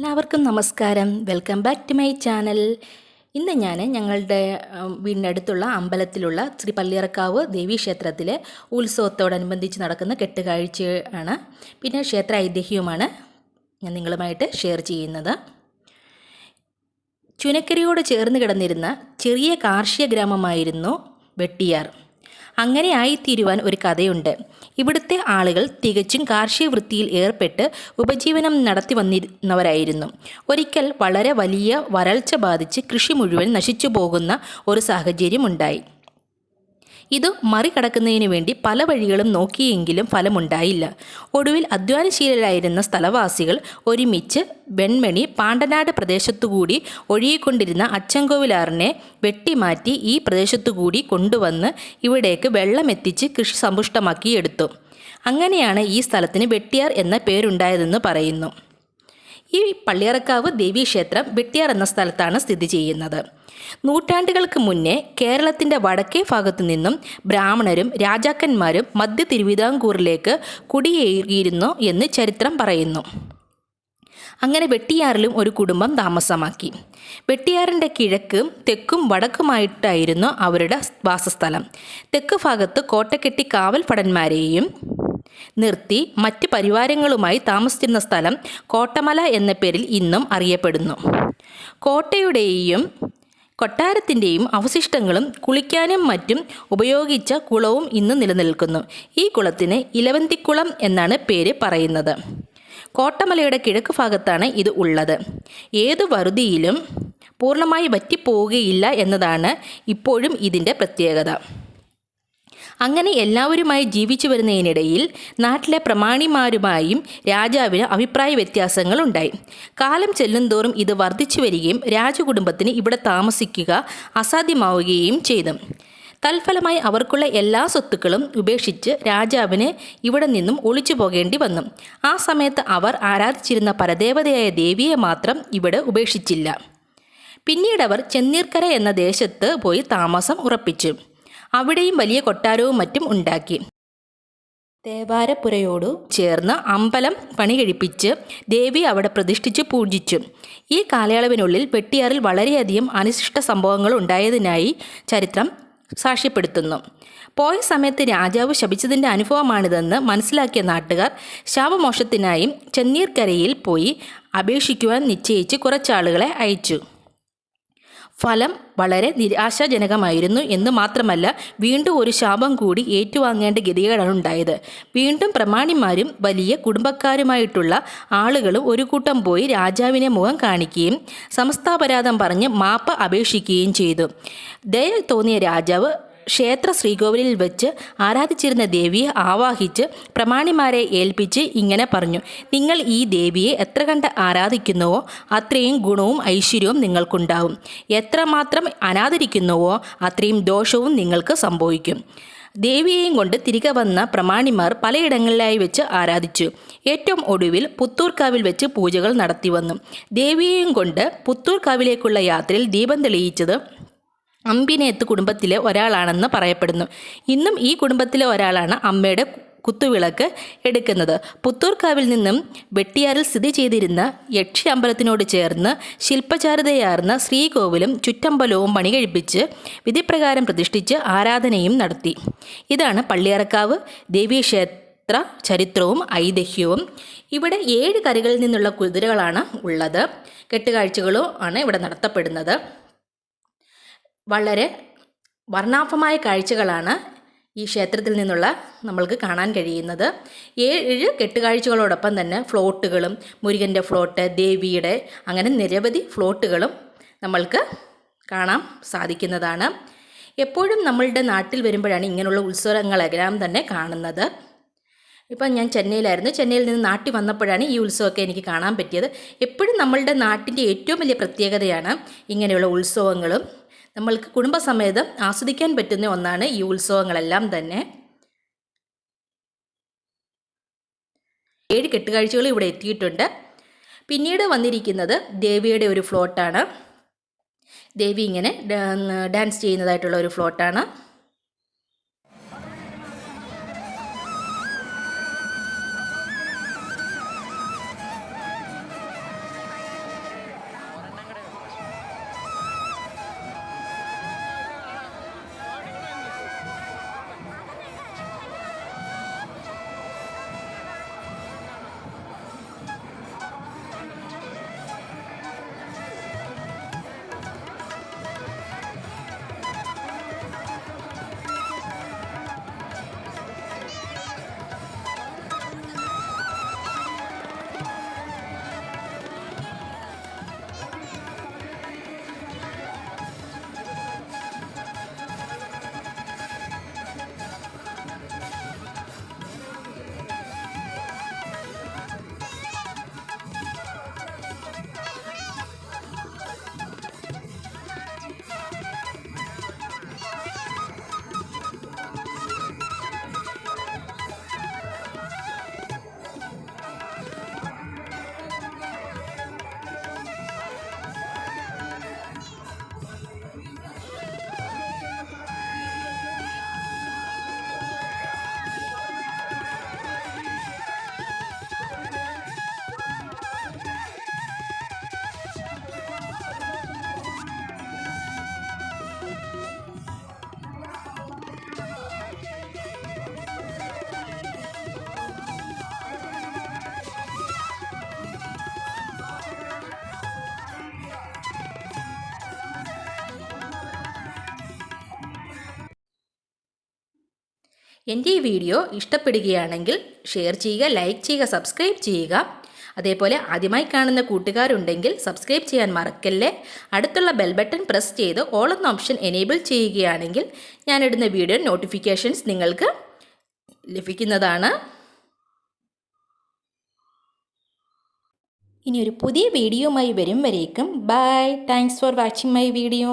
എല്ലാവർക്കും നമസ്കാരം. Welcome back to my channel ഇന്ന് ഞാൻ ഞങ്ങളുടെ വീടിനടുത്തുള്ള അമ്പലത്തിലുള്ള ശ്രീ പള്ളിയറക്കാവ് ദേവീ ക്ഷേത്രത്തിലെ ഉത്സവത്തോടനുബന്ധിച്ച് നടക്കുന്ന കെട്ടുകാഴ്ച ആണ് പിന്നെ ക്ഷേത്ര ഐതിഹ്യവുമാണ് ഞാൻ നിങ്ങളുമായിട്ട് ഷെയർ ചെയ്യുന്നത്. ചുനക്കരയോട് ചേർന്ന് കിടന്നിരുന്ന ചെറിയ കാർഷിക ഗ്രാമമായിരുന്നു വെട്ടിയാർ. അങ്ങനെ ആയിത്തീരുവാൻ ഒരു കഥയുണ്ട്. ഇവിടുത്തെ ആളുകൾ തികച്ചും കാർഷിക വൃത്തിയിൽ ഏർപ്പെട്ട് ഉപജീവനം നടത്തി വന്നിരുന്നവരായിരുന്നു. ഒരിക്കൽ വളരെ വലിയ വരൾച്ച ബാധിച്ച് കൃഷി മുഴുവൻ നശിച്ചു പോകുന്ന ഒരു സാഹചര്യമുണ്ടായി. ഇത് മറികടക്കുന്നതിന് വേണ്ടി പല വഴികളും നോക്കിയെങ്കിലും ഫലമുണ്ടായില്ല. ഒടുവിൽ അധ്വാനശീലരായിരുന്ന സ്ഥലവാസികൾ ഒരുമിച്ച് വെൺമണി പാണ്ടനാട് പ്രദേശത്തുകൂടി ഒഴുകിക്കൊണ്ടിരുന്ന അച്ചൻകോവിലാറിനെ വെട്ടിമാറ്റി ഈ പ്രദേശത്തുകൂടി കൊണ്ടുവന്ന് ഇവിടേക്ക് വെള്ളമെത്തിച്ച് കൃഷി സമ്പുഷ്ടമാക്കിയെടുത്തു. അങ്ങനെയാണ് ഈ സ്ഥലത്തിന് വെട്ടിയാർ എന്ന പേരുണ്ടായതെന്ന് പറയുന്നു. ഈ പള്ളിയറക്കാവ് ദേവീക്ഷേത്രം വെട്ടിയാർ എന്ന സ്ഥലത്താണ് സ്ഥിതി ചെയ്യുന്നത്. നൂറ്റാണ്ടുകൾക്ക് മുന്നേ കേരളത്തിന്റെ വടക്കേ ഭാഗത്തു നിന്നും ബ്രാഹ്മണരും രാജാക്കന്മാരും മധ്യ തിരുവിതാംകൂറിലേക്ക് കുടിയേറിയിരുന്നു എന്ന് ചരിത്രം പറയുന്നു. അങ്ങനെ വെട്ടിയാറിലും ഒരു കുടുംബം താമസമാക്കി. വെട്ടിയാറിന്റെ കിഴക്കും തെക്കും വടക്കുമായിട്ടായിരുന്നു അവരുടെ വാസസ്ഥലം. തെക്ക് ഭാഗത്ത് കോട്ടക്കെട്ടി കാവൽ ഭടന്മാരെയും നിർത്തി മറ്റ് പരിവാരങ്ങളുമായി താമസിച്ചിരുന്ന സ്ഥലം കോട്ടമല എന്ന പേരിൽ ഇന്നും അറിയപ്പെടുന്നു. കോട്ടയുടെയും കൊട്ടാരത്തിന്റെയും അവശിഷ്ടങ്ങളും കുളിക്കാനും മറ്റും ഉപയോഗിച്ച കുളവും ഇന്ന് നിലനിൽക്കുന്നു. ഈ കുളത്തിന് ഇലവന്തിക്കുളം എന്നാണ് പേര് പറയുന്നത്. കോട്ടമലയുടെ കിഴക്ക് ഭാഗത്താണ് ഇത് ഉള്ളത്. ഏതു വറുതിയിലും പൂർണമായി വറ്റിപ്പോവുകയില്ല എന്നതാണ് ഇപ്പോഴും ഇതിന്റെ പ്രത്യേകത. അങ്ങനെ എല്ലാവരുമായി ജീവിച്ചു വരുന്നതിനിടയിൽ നാട്ടിലെ പ്രമാണിമാരുമായും രാജാവിന് അഭിപ്രായ വ്യത്യാസങ്ങൾ ഉണ്ടായി കാലം ചെല്ലുന്തോറും ഇത് വർദ്ധിച്ചു വരികയും രാജകുടുംബത്തിന് ഇവിടെ താമസിക്കുക അസാധ്യമാവുകയും ചെയ്തു. തൽഫലമായി അവർക്കുള്ള എല്ലാ സ്വത്തുക്കളും ഉപേക്ഷിച്ച് രാജാവിന് ഇവിടെ നിന്നും ഒളിച്ചു പോകേണ്ടി വന്നു. ആ സമയത്ത് അവർ ആരാധിച്ചിരുന്ന പരദേവതയായ ദേവിയെ മാത്രം ഇവിടെ ഉപേക്ഷിച്ചില്ല. പിന്നീട് അവർ ചെന്നീർക്കര എന്ന ദേശത്ത് പോയി താമസം ഉറപ്പിച്ചു. അവിടെയും വലിയ കൊട്ടാരവും മറ്റും ഉണ്ടാക്കി. ദേവാരപ്പുരയോടു ചേർന്ന് അമ്പലം പണി കഴിപ്പിച്ച് ദേവി അവിടെ പ്രതിഷ്ഠിച്ച് പൂജിച്ചു. ഈ കാലയളവിനുള്ളിൽ വെട്ടിയാറിൽ വളരെയധികം അനിശിഷ്ട സംഭവങ്ങൾ ഉണ്ടായതിനായി ചരിത്രം സാക്ഷ്യപ്പെടുത്തുന്നു. പോയ സമയത്ത് രാജാവ് ശപിച്ചതിന്റെ അനുഭവമാണിതെന്ന് മനസ്സിലാക്കിയ നാട്ടുകാർ ശാപമോക്ഷത്തിനായി ചെന്നീർക്കരയിൽ പോയി അപേക്ഷിക്കുവാൻ നിശ്ചയിച്ച് കുറച്ചാളുകളെ അയച്ചു. ഫലം വളരെ നിരാശാജനകമായിരുന്നു എന്ന് മാത്രമല്ല വീണ്ടും ഒരു ശാപം കൂടി ഏറ്റുവാങ്ങേണ്ട ഗതികേടാണ് ഉണ്ടായത്. വീണ്ടും പ്രമാണിമാരും വലിയ കുടുംബക്കാരുമായിട്ടുള്ള ആളുകളും ഒരു കൂട്ടം പോയി രാജാവിനെ മുഖം കാണിക്കുകയും സമസ്താപരാധം പറഞ്ഞ് മാപ്പ് അപേക്ഷിക്കുകയും ചെയ്തു. ദയ തോന്നിയ രാജാവ് ക്ഷേത്ര ശ്രീകോവിലിൽ വെച്ച് ആരാധിച്ചിരുന്ന ദേവിയെ ആവാഹിച്ച് പ്രമാണിമാരെ ഏൽപ്പിച്ച് ഇങ്ങനെ പറഞ്ഞു നിങ്ങൾ ഈ ദേവിയെ എത്ര കണ്ട് ആരാധിക്കുന്നുവോ അത്രയും ഗുണവും ഐശ്വര്യവും നിങ്ങൾക്കുണ്ടാവും. എത്രമാത്രം അനാദരിക്കുന്നുവോ അത്രയും ദോഷവും നിങ്ങൾക്ക് സംഭവിക്കും ദേവിയെയും കൊണ്ട് തിരികെ വന്ന പ്രമാണിമാർ പലയിടങ്ങളിലായി വെച്ച് ആരാധിച്ചു. ഏറ്റവും ഒടുവിൽ പുത്തൂർക്കാവിൽ വെച്ച് പൂജകൾ നടത്തി വന്നു. ദേവിയെയും കൊണ്ട് പുത്തൂർക്കാവിലേക്കുള്ള യാത്രയിൽ ദീപം തെളിയിച്ചത് അമ്പിനേത്ത് കുടുംബത്തിലെ ഒരാളാണെന്ന് പറയപ്പെടുന്നു. ഇന്നും ഈ കുടുംബത്തിലെ ഒരാളാണ് അമ്മയുടെ കുത്തുവിളക്ക് എടുക്കുന്നത്. പുത്തൂർക്കാവിൽ നിന്നും വെട്ടിയാറിൽ സ്ഥിതി ചെയ്തിരുന്ന യക്ഷി അമ്പലത്തിനോട് ചേർന്ന് ശില്പചാരുതയാർന്ന ശ്രീകോവിലും ചുറ്റമ്പലവും പണി കഴിപ്പിച്ച് വിധിപ്രകാരം പ്രതിഷ്ഠിച്ച് ആരാധനയും നടത്തി. ഇതാണ് പള്ളിയറക്കാവ് ദേവീക്ഷേത്ര ചരിത്രവും ഐതിഹ്യവും. ഇവിടെ ഏഴ് കരകളിൽ നിന്നുള്ള കുതിരകളാണ് ഉള്ളത്. കെട്ടുകാഴ്ചകളും ആണ് ഇവിടെ നടത്തപ്പെടുന്നത്. വളരെ വർണാഭമായ കാഴ്ചകളാണ് ഈ ക്ഷേത്രത്തിൽ നിന്നുള്ള നമ്മൾക്ക് കാണാൻ കഴിയുന്നത്. ഏഴ് കെട്ടുകാഴ്ചകളോടൊപ്പം തന്നെ ഫ്ലോട്ടുകളും മുരുകന്റെ ഫ്ലോട്ട് ദേവിയുടെ അങ്ങനെ നിരവധി ഫ്ലോട്ടുകളും നമ്മൾക്ക് കാണാൻ സാധിക്കുന്നതാണ്. എപ്പോഴും നമ്മളുടെ നാട്ടിൽ വരുമ്പോഴാണ് ഇങ്ങനെയുള്ള ഉത്സവങ്ങളെല്ലാം തന്നെ കാണുന്നത്. ഇപ്പം ഞാൻ ചെന്നൈയിലായിരുന്നു. ചെന്നൈയിൽ നിന്ന് നാട്ടിൽ വന്നപ്പോഴാണ് ഈ ഉത്സവമൊക്കെ എനിക്ക് കാണാൻ പറ്റിയത്. എപ്പോഴും നമ്മളുടെ നാട്ടിന്റെ ഏറ്റവും വലിയ പ്രത്യേകതയാണ് ഇങ്ങനെയുള്ള ഉത്സവങ്ങളും നമ്മൾക്ക് കുടുംബസമേതം ആസ്വദിക്കാൻ പറ്റുന്ന ഒന്നാണ് ഈ ഉത്സവങ്ങളെല്ലാം തന്നെ. ഏഴ് കെട്ടുകാഴ്ചകൾ ഇവിടെ എത്തിയിട്ടുണ്ട്. പിന്നീട് വന്നിരിക്കുന്നത് ദേവിയുടെ ഒരു ഫ്ലോട്ടാണ്. ദേവി ഇങ്ങനെ ഡാൻസ് ചെയ്യുന്നതായിട്ടുള്ള ഒരു ഫ്ലോട്ടാണ്. എന്റെ ഈ വീഡിയോ ഇഷ്ടപ്പെടുകയാണെങ്കിൽ ഷെയർ ചെയ്യുക ലൈക്ക് ചെയ്യുക സബ്സ്ക്രൈബ് ചെയ്യുക. അതേപോലെ ആദ്യമായി കാണുന്ന കൂട്ടുകാരുണ്ടെങ്കിൽ സബ്സ്ക്രൈബ് ചെയ്യാൻ മറക്കല്ലേ? അടുത്തുള്ള ബെൽ ബട്ടൺ പ്രസ് ചെയ്ത് ഓൾ എന്ന ഓപ്ഷൻ എനേബിൾ ചെയ്യുകയാണെങ്കിൽ ഞാനിടുന്ന വീഡിയോ നോട്ടിഫിക്കേഷൻസ് നിങ്ങൾക്ക് ലഭിക്കുന്നതാണ്. ഇനി ഒരു പുതിയ വീഡിയോയുമായി വരും വരേക്കും. Bye thanks for watching my video